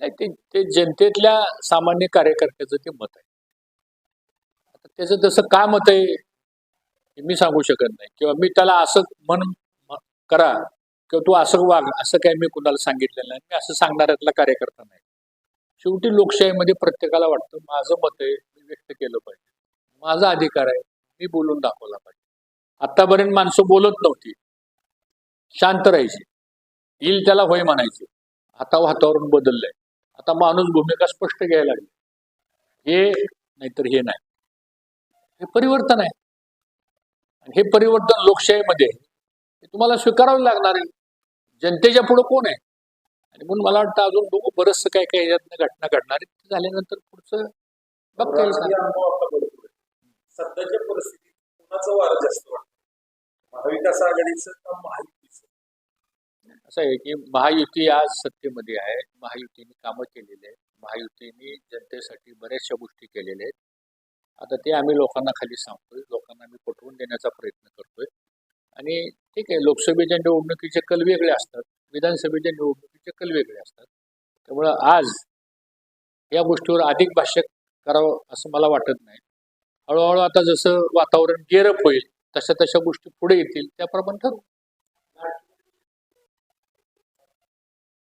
नाही ते ते जनतेतल्या सामान्य कार्यकर्त्याचं ते मत आहे. आता त्याचं तसं काय मत आहे हे मी सांगू शकत नाही. किंवा मी त्याला असं मन करा किंवा तू असं वाग असं काय मी कुणाला सांगितलेलं नाही. मी असं सांगणाऱ्यातला कार्यकर्ता नाही. शेवटी लोकशाहीमध्ये प्रत्येकाला वाटतं माझं मत आहे मी व्यक्त केलं पाहिजे. माझा अधिकार आहे मी बोलून दाखवला पाहिजे. आतापर्यंत माणसं बोलत नव्हती. शांत राहायची. येईल त्याला होय म्हणायची. आता वातावरण बदललंय. आता माणूस भूमिका स्पष्ट घ्यायला लागली. हे नाहीतर हे नाही. हे परिवर्तन आहे. आणि हे परिवर्तन लोकशाहीमध्ये आहे. हे तुम्हाला स्वीकारावं लागणार आहे. जनतेच्या पुढं कोण आहे? आणि म्हणून मला वाटतं अजून बघू बरंचसं काय काय यातनं घटना घडणार आहे झाल्यानंतर पुढचं बघता येईल. सध्याच्या परिस्थितीत कुणाचं वार जास्त वाटतो महाविकास आघाडीचं असं आहे की महायुती आज सत्तेमध्ये आहे. महायुतीने कामं केलेली आहेत. महायुतीने जनतेसाठी बऱ्याचशा गोष्टी केलेल्या आहेत. आता ते आम्ही लोकांना खाली सांगतोय. लोकांना आम्ही पटवून देण्याचा प्रयत्न करतोय. आणि ठीक आहे लोकसभेच्या निवडणुकीचे कल वेगळे असतात. विधानसभेच्या निवडणुकीचे कल वेगळे असतात. त्यामुळं आज या गोष्टीवर अधिक भाष्य करावं असं मला वाटत नाही. हळूहळू आता जसं वातावरण गेरप होईल तशा तशा गोष्टी पुढे येतील त्याप्रमाणे ठरवू.